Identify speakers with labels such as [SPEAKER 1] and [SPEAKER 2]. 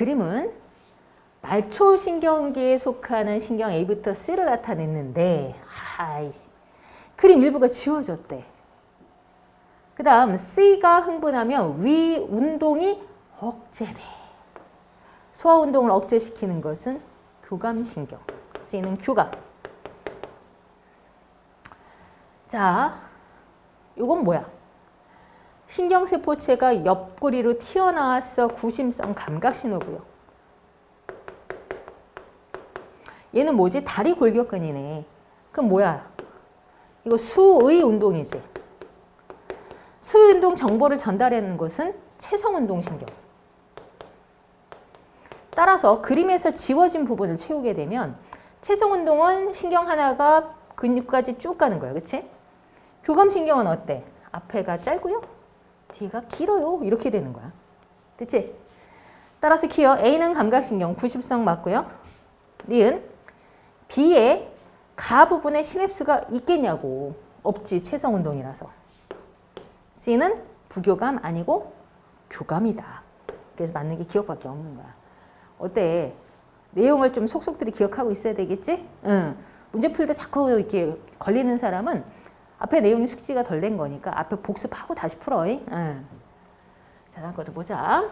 [SPEAKER 1] 그림은 말초신경계에 속하는 신경 A부터 C를 나타냈는데 아이씨 그림 일부가 지워졌대. 그 다음 C가 흥분하면 위 운동이 억제돼. 소화 운동을 억제시키는 것은 교감신경. C는 교감. 자, 이건 뭐야? 신경세포체가 옆구리로 튀어나와서 구심성 감각신호고요. 얘는 뭐지? 다리 골격근이네. 그럼 뭐야? 이거 수의 운동이지. 수의 운동 정보를 전달하는 것은 체성운동신경. 따라서 그림에서 지워진 부분을 채우게 되면 체성운동은 신경 하나가 근육까지 쭉 가는 거야. 그치? 교감신경은 어때? 앞에가 짧고요. 뒤가 길어요. 이렇게 되는 거야. 됐지? 따라서 키어 A는 감각신경 90성 맞고요. 니은 B에 가 부분에 시냅스가 있겠냐고. 없지. 체성 운동이라서. C는 부교감 아니고 교감이다. 그래서 맞는 게 기억밖에 없는 거야. 어때? 내용을 좀 속속들이 기억하고 있어야 되겠지? 응. 문제 풀 때 자꾸 이렇게 걸리는 사람은 앞에 내용이 숙지가 덜 된 거니까 앞에 복습하고 다시 풀어. 응. 자, 다음 것도 보자.